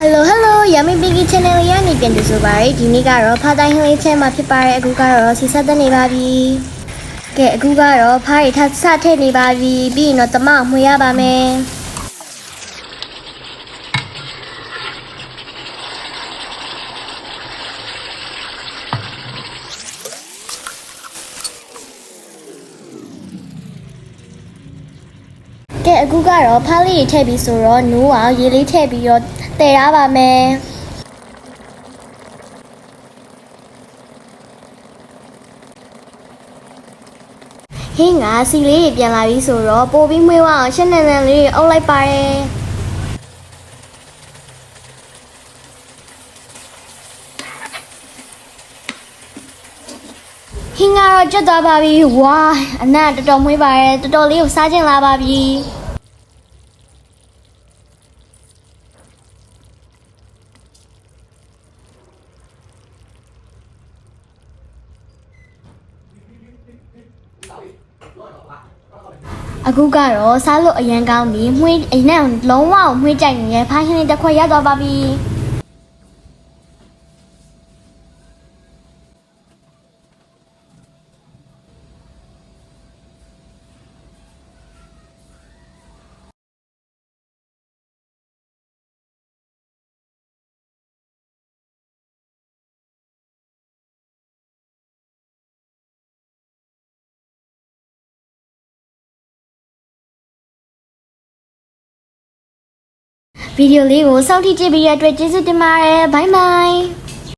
Hello Hello Yummy Biggie Channel ရနေပြန်ကြဆိုပါရယ်ဒီနေ့ကတော့ဖာတိုင်းဟင်းလေးချက်မှာဖြစ်ပါတယ်အခုကတော့စီဆက်သက်နေပါပြီကဲအခုကတော့ဖားရီထပ်စထည့်နေပါပြီပြီးရင်တော့တမအောင်မှွေရပါမယ်ကဲအခုကတော့ဖားလေးထည့်ပြီးဆိုတော့နိုးအောင်ရေလေးထည့်ပြီးတော့ တည်ရပါမယ်ဟင်းကစီလေးတွေပြန်လာပြီဆိုတော့ပိုပြီးမွေးဝအောင်ရှင်းနေနေလေးတွေအုပ်လိုက်ပါတယ်ဟင်းကတော့ကျွတ်သွားပါပြီဝါအနက်တော်တော်မွေးပါတယ်တော်တော်လေးကိုစားကျင်လာပါပြီ အခုကတော့စားလို့အရန်ကောင်းပြီမွေးအိမ်နဲ့လုံးဝမွေးကြိုက်နေရဖိုင်းဟင်းလေးတစ်ခွက်ရသွားပါပြီ ဗီဒီယိုလေးကိုစောင့်ကြည့်ကြည့်ပြီးရတဲ့အတွက်ကျေးဇူးတင်ပါတယ်ဘိုင်ဘိုင်